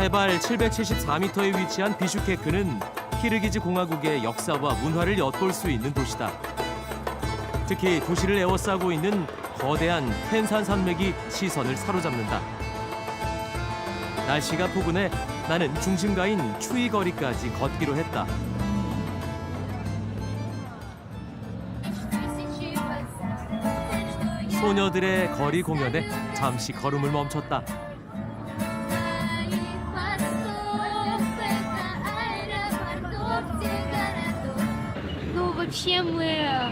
해발 774m에 위치한 비슈케크는 키르기즈 공화국의 역사와 문화를 엿볼 수 있는 도시다. 특히 도시를 에워싸고 있는 거대한 텐산 산맥이 시선을 사로잡는다. 날씨가 포근해 나는 중심가인 추위 거리까지 걷기로 했다. 소녀들의 거리 공연에 잠시 걸음을 멈췄다. Ну, вообще мы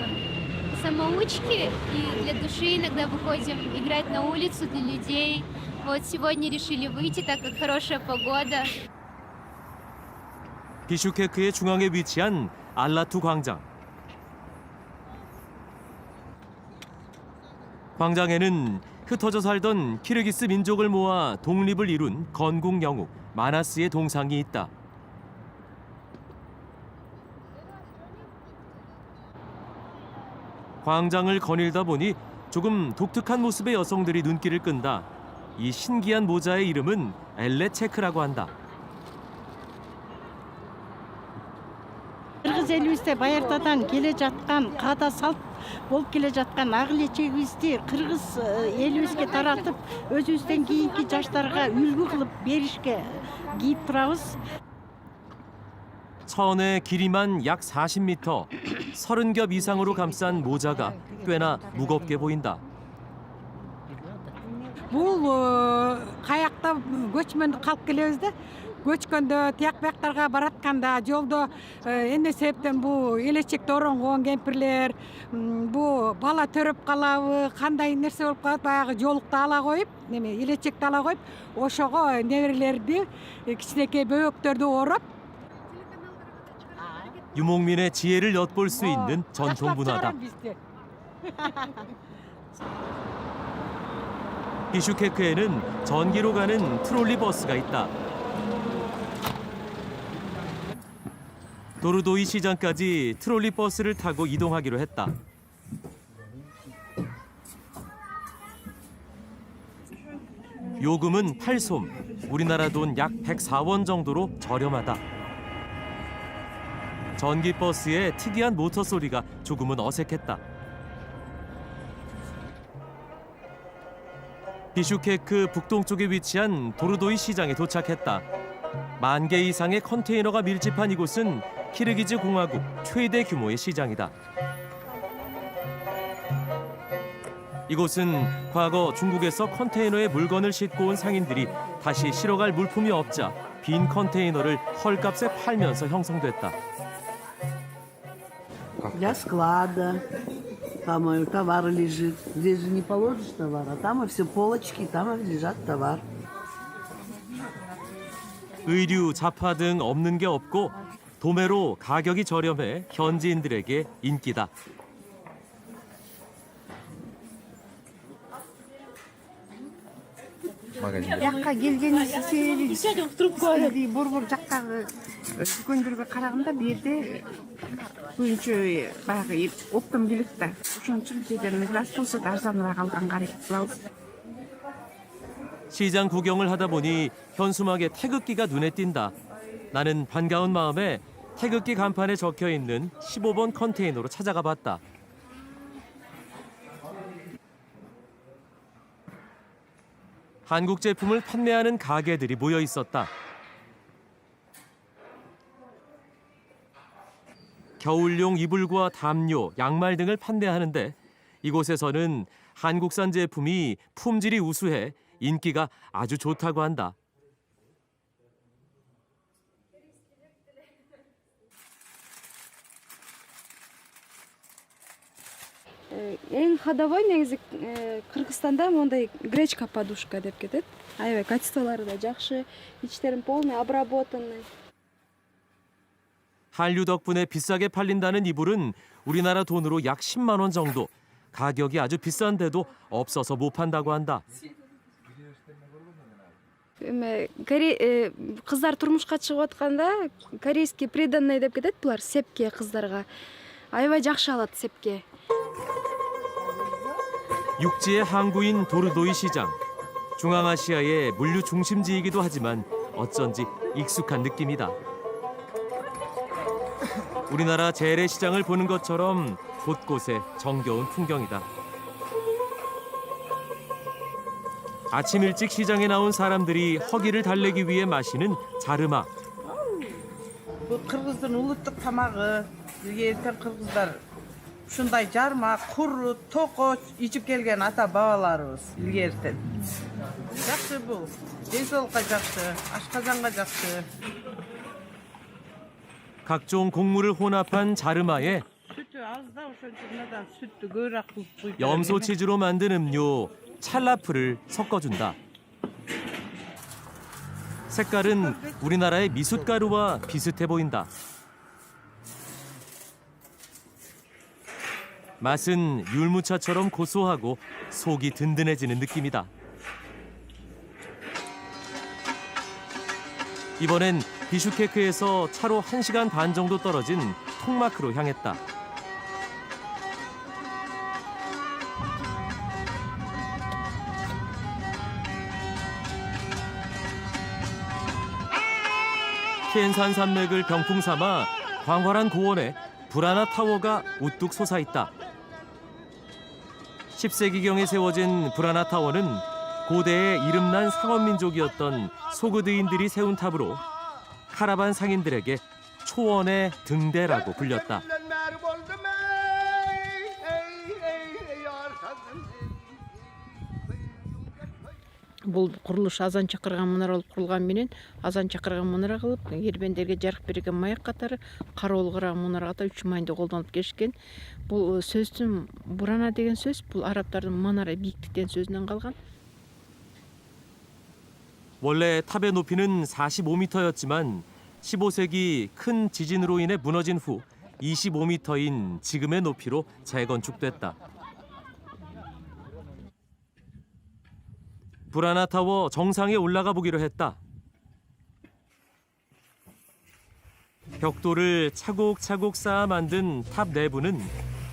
самоучки, и для души иногда выходим играть на улицу для людей. Вот сегодня решили выйти, так как хорошая погода. 비슈케크의 중앙에 위치한 알라투 광장. 광장에는 흩어져 살던 키르기스 민족을 모아 독립을 이룬 건국 영웅 마나스의 동상이 있다. 광장을 거닐다 보니 조금 독특한 모습의 여성들이 눈길을 끈다. 이 신기한 모자의 이름은 엘레체크라고 한다. қырғыз елімізде баяғыдан келе жатқан қада салт болып келе жатқан ақылечегімізді қырғыз э, елімізге таратып өзімізден кейінгі жастарға үлгі қылып берішке киіп тұрамыз 천의 길이만 약 40m, 30겹 이상으로 감싼 모자가 꽤나 무겁게 보인다. бұл э, қаяқта көчмөнді қалып келебиз да көчкөндө тияк бияктарга баратканда жолдо э, эмне себептен бул элечекте оронгон кемпирлер м, бул бала төрөп калабы кандай нерсе болуп калат баягы жолукту ала коюп неме элечекти ала коюп ошого неберелерди э, кичинекей бөбөктөрдү ороп 유목민의 지혜를 엿볼 수 있는 전통 문화다. 비슈케크에는 전기로 가는 트롤리 버스가 있다. 도르도이 시장까지 트롤리 버스를 타고 이동하기로 했다. 요금은 8솜, 우리나라 돈 약 104원 정도로 저렴하다. 전기 버스의 특이한 모터 소리가 조금은 어색했다. 비슈케크 북동쪽에 위치한 도르도이 시장에 도착했다. 만 개 이상의 컨테이너가 밀집한 이곳은 키르기즈 공화국 최대 규모의 시장이다. 이곳은 과거 중국에서 컨테이너에 물건을 싣고 온 상인들이 다시 실어갈 물품이 없자 빈 컨테이너를 헐값에 팔면서 형성됐다. для склада. Там и товар лежит. Здесь же не положишь товар, а там и все полочки, там и лежат товар. 의류, 자파 등 없는 게 없고 도매로 가격이 저렴해 현지인들에게 인기다. жаққа келгенімізді себебі трубканы бір бір жақтағы дүкендерге қарағанда бұл жерде көбінше баяғы оптом келеді да ошон үчүн бедерimiz расчёсы арзаныраак алганга аракет кылабыз 시장 구경을 하다 보니 현수막에 태극기가 눈에 띈다. 나는 반가운 마음에 태극기 간판에 적혀 있는 15번 컨테이너로 찾아가 봤다. 한국 제품을 판매하는 가게들이 모여 있었다. 겨울용 이불과 담요, 양말 등을 판매하는데 이곳에서는 한국산 제품이 품질이 우수해 인기가 아주 좋다고 한다. эң ходовой негизи э, кыргызстанда мондай гречка подушка деп кетет аябай качестволору да жакшы ичтерин полный обработанный 한류 덕분에 비싸게 팔린다는 이불은 우리나라 돈으로 약 10만 원 정도. 가격이 아주 비싼데도 없어서 못 판다고 한다. эме коре- э, кыздар турмушка чыгып атканда корейский приданный деп кетет булар сепке кыздарга аябай жакшы алат сепке 육지의 항구인 도르도이 시장. 중앙아시아의 물류 중심지이기도 하지만 어쩐지 익숙한 느낌이다. 우리나라 재래시장을 보는 것처럼 곳곳에 정겨운 풍경이다. 아침 일찍 시장에 나온 사람들이 허기를 달래기 위해 마시는 자르마. қырғыздар ушундай жарма курут токоч ичип келген ата бабаларыбыз илгертен жакшы бул ден соолукка жакшы ашказанга жакшы 각종 곡물을 혼합한 자르마에 сүтү аз да ошон үчүн мындан сүттү көбүрөөк кылып куюп 염소 치즈로 만든 음료 찰라프를 섞어준다. 색깔은 우리나라의 미숫가루와 비슷해 보인다. 맛은 율무차처럼 고소하고 속이 든든해지는 느낌이다. 이번엔 비슈케크에서 차로 1시간 반 정도 떨어진 톡마크로 향했다. 티엔산 산맥을 병풍 삼아 광활한 고원에 브라나 타워가 우뚝 솟아 있다. 10세기경에 세워진 브라나 타워는 고대의 이름난 상원 민족이었던 소그드인들이 세운 탑으로 카라반 상인들에게 초원의 등대라고 불렸다. бул курулуш азан чакырган мунара болуп курулган менен азан чакырган мунара кылып кербендерге жарык берген маяк катары кароол караган мунара катары үч мааниде колдонуп келишкен бул сөздүн бурана деген сөз бул арабтардын манара бийиктик сөзүнөн калган 원래 탑의 높이는 45m였지만 15세기 큰 지진으로 인해 무너진 후 25m인 지금의 높이로 재건축됐다. 브라나 타워 정상에 올라가 보기로 했다. 벽돌을 차곡차곡 쌓아 만든 탑 내부는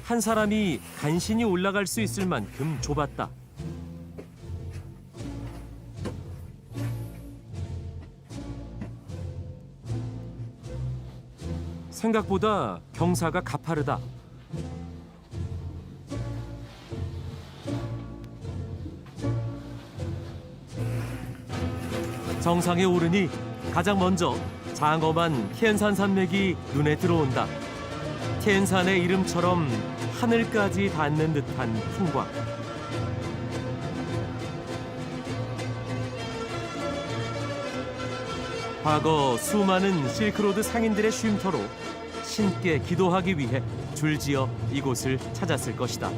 한 사람이 간신히 올라갈 수 있을 만큼 좁았다. 생각보다 경사가 가파르다. 정상에 오르니 가장 먼저 장엄한 티엔산 산맥이 눈에 들어온다. 티엔산의 이름처럼 하늘까지 닿는 듯한 풍광. 과거 수많은 실크로드 상인들의 쉼터로 신께 기도하기 위해 줄지어 이곳을 찾았을 것이다.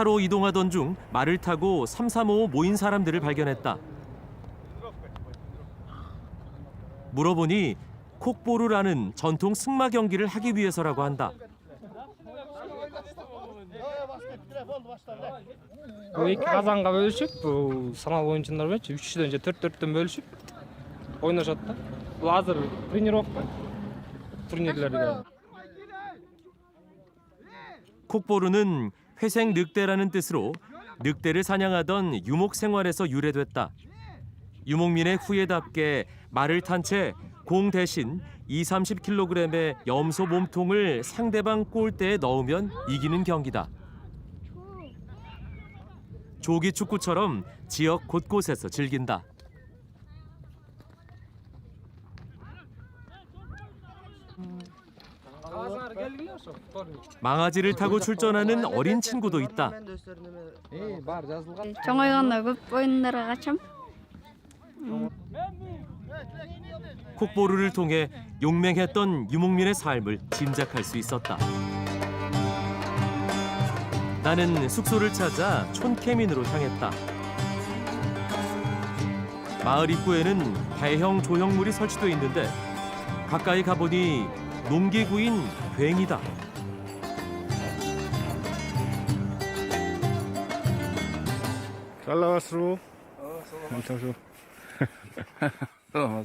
차로 이동하던 중 말을 타고 335 모인 사람들을 발견했다. 물어보니 콕보루라는 전통 승마 경기를 하기 위해서라고 한다. Bu iki kazanga bölüşüp bu sanal oyuncular için 3 kişiden önce 4-4'ten bölüşüp oynaşattı. Bu hazır turnirokka. Turnirlerde. 콕보루는 회생 늑대라는 뜻으로 늑대를 사냥하던 유목 생활에서 유래됐다. 유목민의 후예답게 말을 탄 채 공 대신 2, 30kg의 염소 몸통을 상대방 골대에 넣으면 이기는 경기다. 조기 축구처럼 지역 곳곳에서 즐긴다. 망아지를 타고 출전하는 어린 친구도 있다. 정가참 콕보루를 통해 용맹했던 유목민의 삶을 짐작할 수 있었다. 나는 숙소를 찾아 촌케민으로 향했다. 마을 입구에는 대형 조형물이 설치돼 있는데 가까이 가보니 농기구인 불행이다. 잘 나왔어. Tamam.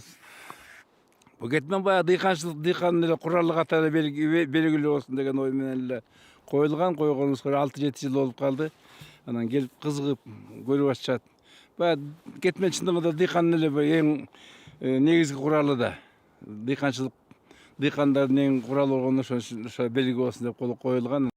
Bu ketmen bayağı dikançlık, dikanlı kurallığa tane belgili, belgili olsun degen oy menenle koyulgan koygonumuz kore 6-7 yıl olup kaldı. Anan gelip kızgıp görüp açat. Bayağı ketmen çındığında dikanlı en e, negizgi kuralı da. Dikançılık диқандардың ең құрал болғаннан соң белгі болсын деп қол қойылған